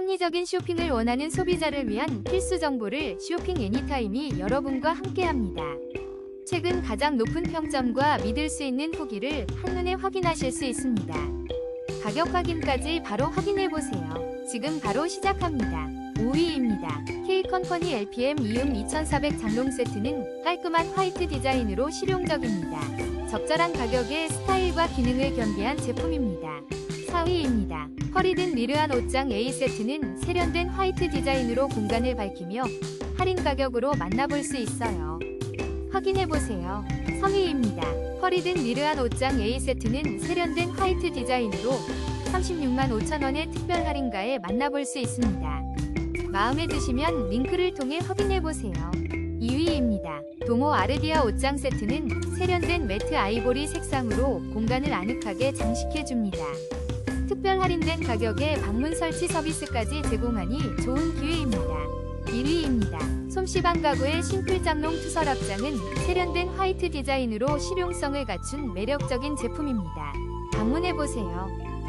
합리적인 쇼핑을 원하는 소비자를 위한 필수 정보를 쇼핑 애니타임이 여러분과 함께합니다. 최근 가장 높은 평점과 믿을 수 있는 후기를 한눈에 확인하실 수 있습니다. 가격 확인까지 바로 확인해 보세요. 지금 바로 시작합니다. 5위입니다. K컴퍼니 LPM 이음 2400 장롱 세트는 깔끔한 화이트 디자인으로 실용적입니다. 적절한 가격에 스타일과 기능을 겸비한 제품입니다. 4위입니다. 허리든 리르한 옷장 A 세트는 세련된 화이트 디자인으로 공간을 밝히며 할인 가격으로 만나볼 수 있어요. 확인해보세요. 3위입니다. 허리든 리르한 옷장 A 세트는 세련된 화이트 디자인으로 36만 5천원의 특별 할인가에 만나볼 수 있습니다. 마음에 드시면 링크를 통해 확인해보세요. 2위입니다. 도모 아르디아 옷장 세트는 세련된 매트 아이보리 색상으로 공간을 아늑하게 장식해줍니다. 특별 할인된 가격에 방문 설치 서비스까지 제공하니 좋은 기회입니다. 1위입니다. 솜씨방 가구의 싱글장롱 투설 앞장은 세련된 화이트 디자인으로 실용성을 갖춘 매력적인 제품입니다. 방문해보세요.